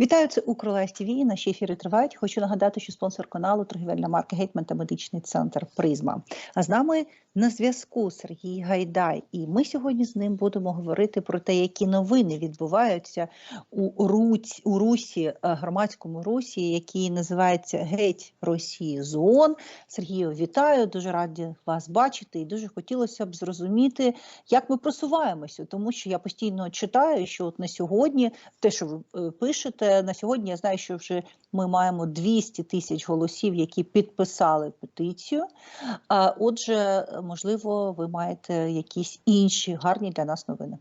Вітаю, це Укролайс ТВ. Наші ефіри тривають. Хочу нагадати, що спонсор каналу торгівельна марка Гетьман та медичний центр Призма. А з нами на зв'язку Сергій Гайдай. І ми сьогодні з ним будемо говорити про те, які новини відбуваються у Руць у Русі, е, громадському Русі, який називається Геть Росії з ООН. Сергію, вітаю, дуже раді вас бачити, і дуже хотілося б зрозуміти, як ми просуваємося, тому що я постійно читаю, що от на сьогодні те, що ви е, пишете на сьогодні, я знаю, що вже ми маємо 200 тисяч голосів, які підписали петицію. Отже, можливо, ви маєте якісь інші гарні для нас новини.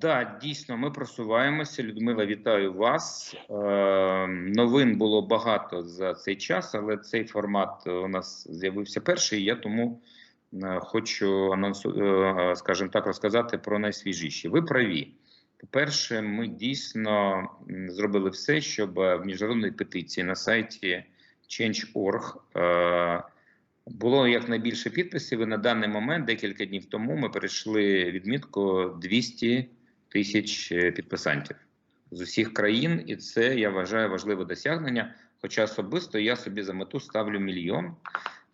Да, дійсно, ми просуваємося. Людмила, вітаю вас. Е, новин було багато за цей час, але цей формат у нас з'явився перший. Я тому е, хочу анонсу, е, скажімо так, розказати про найсвіжіші. Ви праві. По-перше, ми дійсно зробили все, щоб в міжнародній петиції на сайті Change.org е, було якнайбільше підписів. І на даний момент, декілька днів тому, ми перейшли відмітку 200 тисяч підписантів з усіх країн, і це я вважаю важливе досягнення. Хоча особисто я собі за мету ставлю мільйон.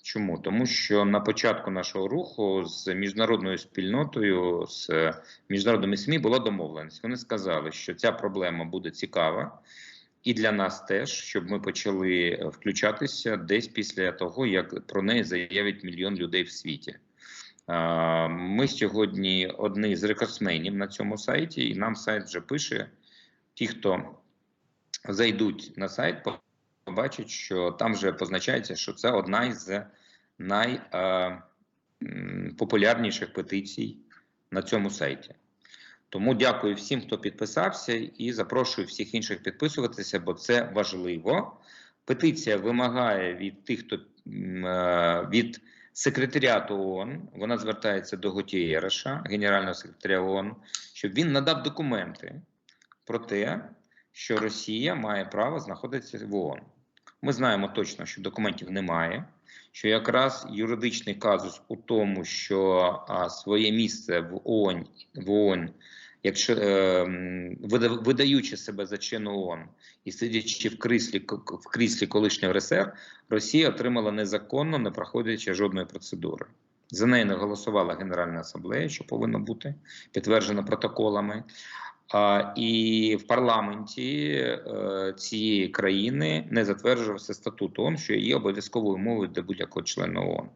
Чому? Тому що на початку нашого руху з міжнародною спільнотою, з міжнародними СМІ була домовленість. Вони сказали, що ця проблема буде цікава і для нас теж, щоб ми почали включатися десь після того, як про неї заявить мільйон людей в світі. Ми сьогодні одні з рекордсменів на цьому сайті, і нам сайт вже пише: ті, хто зайдуть на сайт, побачать, що там вже позначається, що це одна із найпопулярніших петицій на цьому сайті. Тому дякую всім, хто підписався, і запрошую всіх інших підписуватися, бо це важливо. Петиція вимагає від тих, хто від секретаріату ООН, вона звертається до Готієреша, генерального секретаря ООН, щоб він надав документи про те, що Росія має право знаходитися в ООН. Ми знаємо точно, що документів немає. Що якраз юридичний казус у тому, що а, своє місце в ООН, в ООН якщо е, видаючи себе за чин ООН і сидячи в кріслі в кріслі колишнього РСР, Росія отримала незаконно, не проходячи жодної процедури. За неї не голосувала Генеральна асамблея, що повинно бути підтверджено протоколами. І в парламенті е, цієї країни не затверджувався статут ООН, що є обов'язковою мовою для будь-якого члена ООН.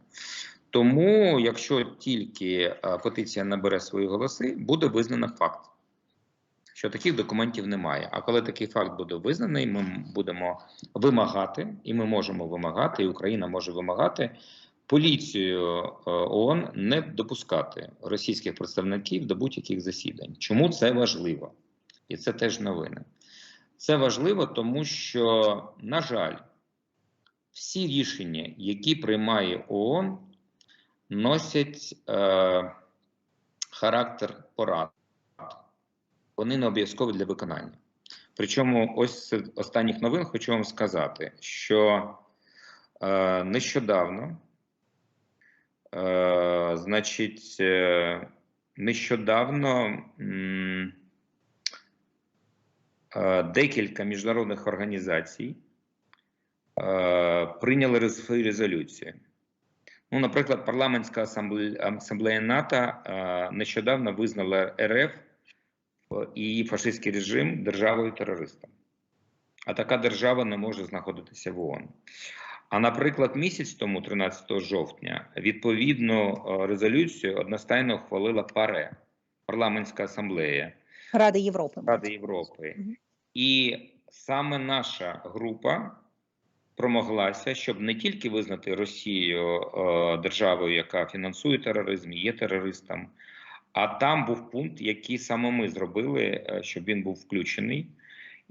Тому, якщо тільки е, петиція набере свої голоси, буде визнано факт, що таких документів немає. А коли такий факт буде визнаний, ми будемо вимагати, і ми можемо вимагати, і Україна може вимагати поліцію е, ООН не допускати російських представників до будь-яких засідань. Чому це важливо? І це теж новини. Це важливо, тому що, на жаль, всі рішення, які приймає ООН, носять е, характер порад. Вони не обов'язкові для виконання. Причому, ось з останніх новин хочу вам сказати, що е, нещодавно, е, значить, е, нещодавно е, декілька міжнародних організацій е, прийняли свої резолюції. Ну, наприклад, парламентська асамблея, НАТО е, нещодавно визнала РФ і фашистський режим державою терористом. А така держава не може знаходитися в ООН. А наприклад, місяць тому, 13 жовтня, відповідну е, резолюцію одностайно ухвалила ПАРЕ, парламентська асамблея Ради Європи. Ради Європи. І саме наша група промоглася, щоб не тільки визнати Росію е, державою, яка фінансує тероризм, є терористом, а там був пункт, який саме ми зробили, е, щоб він був включений.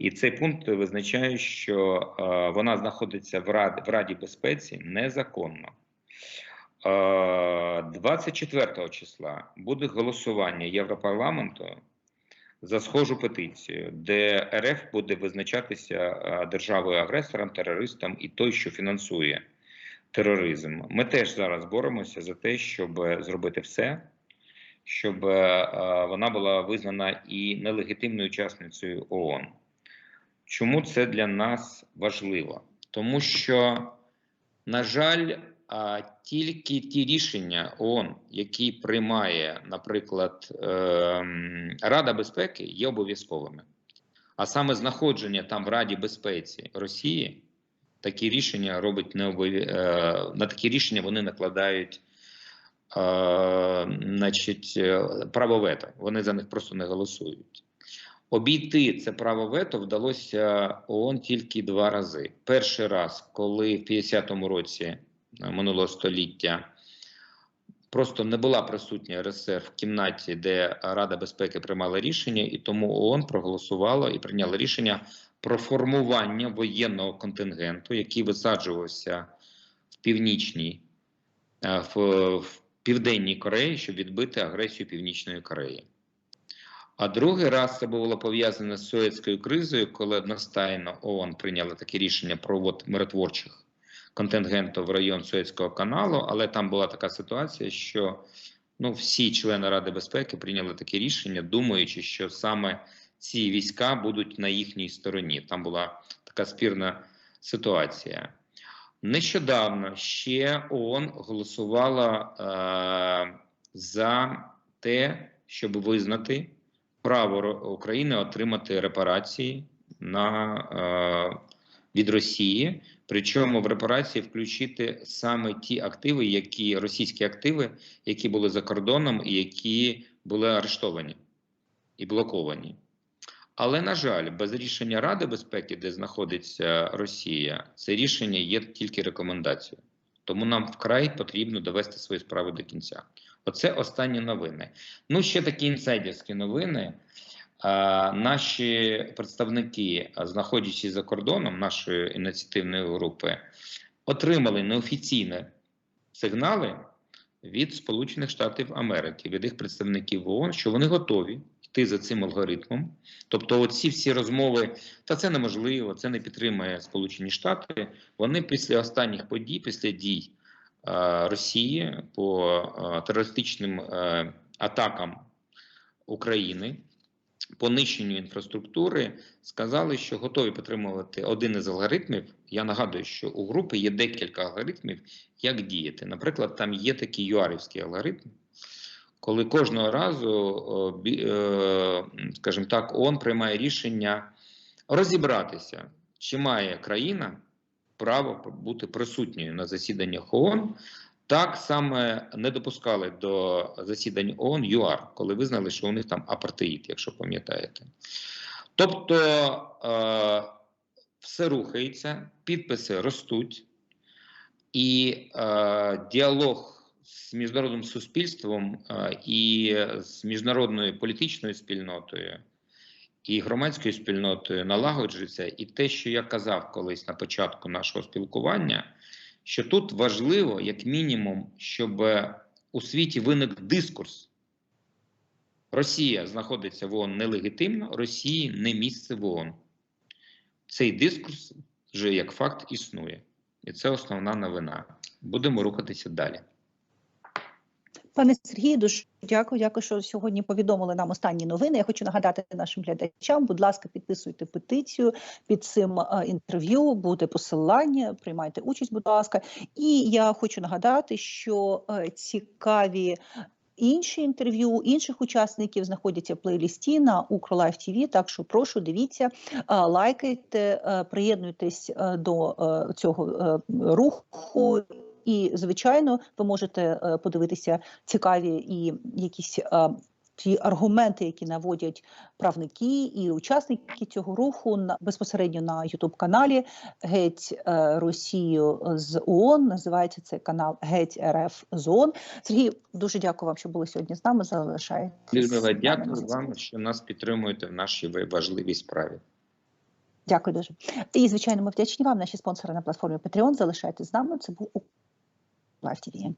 І цей пункт визначає, що е, вона знаходиться в Раді, в Раді безпеці незаконно. 24 числа буде голосування Європарламенту за схожу петицію, де РФ буде визначатися державою агресором, терористом і той, що фінансує тероризм. Ми теж зараз боремося за те, щоб зробити все, щоб е, е, вона була визнана і нелегітимною учасницею ООН. Чому це для нас важливо? Тому що, на жаль, тільки ті рішення ООН, які приймає, наприклад, ем, Рада безпеки, є обов'язковими. А саме знаходження там в Раді безпеці Росії такі рішення робить не обов'я... е, на такі рішення вони накладають е, значить, е, право вето. Вони за них просто не голосують. Обійти це право вето вдалося ООН тільки два рази. Перший раз, коли в 50-му році е, минулого століття просто не була присутня РСР в кімнаті, де Рада безпеки приймала рішення, і тому ООН проголосувала і прийняла рішення про формування воєнного контингенту, який висаджувався в північній, е, в, в південній Кореї, щоб відбити агресію Північної Кореї. А другий раз це було пов'язане з Суецькою кризою, коли одностайно ООН прийняла таке рішення про ввод миротворчих контингенту в район Суецького каналу, але там була така ситуація, що ну, всі члени Ради безпеки прийняли таке рішення, думаючи, що саме ці війська будуть на їхній стороні. Там була така спірна ситуація. Нещодавно ще ООН голосувала е, за те, щоб визнати право України отримати репарації на, е, від Росії. Причому в репарації включити саме ті активи, які російські активи, які були за кордоном і які були арештовані і блоковані. Але на жаль, без рішення Ради безпеки, де знаходиться Росія, це рішення є тільки рекомендацією. Тому нам вкрай потрібно довести свої справи до кінця. Оце останні новини. Ну, ще такі інсайдерські новини. Наші представники, знаходячись за кордоном нашої ініціативної групи, отримали неофіційні сигнали від Сполучених Штатів Америки, від їх представників ООН, що вони готові йти за цим алгоритмом. Тобто, оці всі розмови, та це неможливо, це не підтримує Сполучені Штати. Вони після останніх подій, після дій Росії по е, терористичним е, атакам України, по нищенню інфраструктури, сказали, що готові підтримувати один із алгоритмів. Я нагадую, що у групи є декілька алгоритмів, як діяти. Наприклад, там є такий юарівський алгоритм, коли кожного разу, е, скажімо так, ООН приймає рішення розібратися, чи має країна право бути присутньою на засіданнях ООН. Так саме не допускали до засідань ООН ЮАР, коли визнали, що у них там апартеїд, якщо пам'ятаєте. Тобто е, все рухається, підписи ростуть, і е, діалог з міжнародним суспільством е, і з міжнародною політичною спільнотою і громадською спільнотою налагоджується. І те, що я казав колись на початку нашого спілкування, що тут важливо, як мінімум, щоб у світі виник дискурс. Росія знаходиться в ООН нелегітимно, Росії не місце в ООН. Цей дискурс вже як факт існує. І це основна новина. Будемо рухатися далі. Пане Сергію, дуже дякую. Дякую, що сьогодні повідомили нам останні новини. Я хочу нагадати нашим глядачам. Будь ласка, підписуйте петицію під цим е, інтерв'ю. Буде посилання, приймайте участь, будь ласка. І я хочу нагадати, що е, цікаві. Інші інтерв'ю інших учасників знаходяться в плейлісті на Укролайф ТВ, Так що прошу дивіться, е, лайкайте, приєднуйтесь до цього руху. І, звичайно, ви можете е, подивитися цікаві і якісь е, ті аргументи, які наводять правники і учасники цього руху на безпосередньо на youtube каналі Геть е, Росію з ООН. Називається цей канал Геть РФ з ООН. Сергій, дуже дякую вам, що були сьогодні з нами. Залишайтесь. Людмила, дякую вам, що нас підтримуєте в нашій важливій справі. Дякую дуже. І звичайно, ми вдячні вам. Наші спонсори на платформі Patreon. Залишайтесь з нами. Це був Live TV.